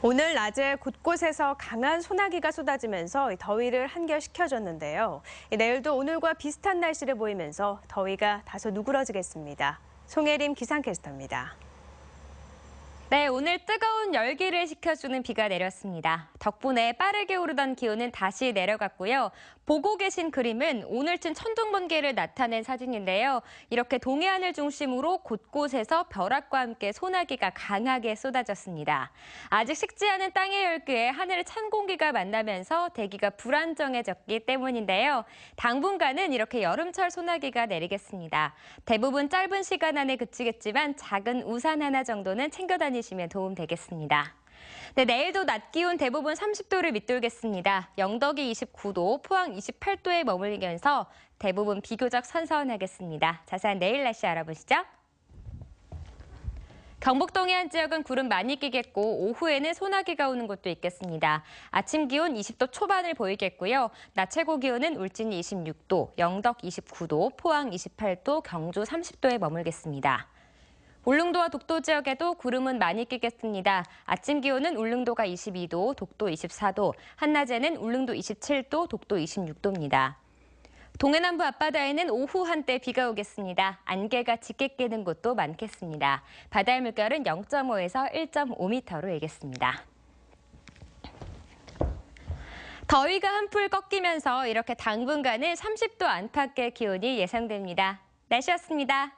오늘 낮에 곳곳에서 강한 소나기가 쏟아지면서 이 더위를 한결시켜줬는데요. 이 내일도 오늘과 비슷한 날씨를 보이면서 더위가 다소 누그러지겠습니다. 송혜림 기상캐스터입니다. 네, 오늘 뜨거운 열기를 식혀주는 비가 내렸습니다. 덕분에 빠르게 오르던 기온은 다시 내려갔고요. 보고 계신 그림은 오늘쯤 천둥 번개를 나타낸 사진인데요. 이렇게 동해안을 중심으로 곳곳에서 벼락과 함께 소나기가 강하게 쏟아졌습니다. 아직 식지 않은 땅의 열기에 하늘을 찬 공기가 만나면서 대기가 불안정해졌기 때문인데요. 당분간은 이렇게 여름철 소나기가 내리겠습니다. 대부분 짧은 시간 안에 그치겠지만 작은 우산 하나 정도는 챙겨 다니 시면 도움 되겠습니다. 네, 내일도 낮 기온 대부분 30도를 밑돌겠습니다. 영덕이 29도, 포항 28도에 머물면서 대부분 비교적 선선하겠습니다. 자세한 내일 날씨 알아보시죠. 경북 동해안 지역은 구름 많이 끼겠고 오후에는 소나기가 오는 곳도 있겠습니다. 아침 기온 20도 초반을 보이겠고요. 낮 최고 기온은 울진이 26도, 영덕 29도, 포항 28도, 경주 30도에 머물겠습니다. 울릉도와 독도 지역에도 구름은 많이 끼겠습니다. 아침 기온은 울릉도가 22도, 독도 24도, 한낮에는 울릉도 27도, 독도 26도입니다. 동해남부 앞바다에는 오후 한때 비가 오겠습니다. 안개가 짙게 끼는 곳도 많겠습니다. 바다의 물결은 0.5에서 1.5m로 일겠습니다. 더위가 한풀 꺾이면서 이렇게 당분간은 30도 안팎의 기온이 예상됩니다. 날씨였습니다.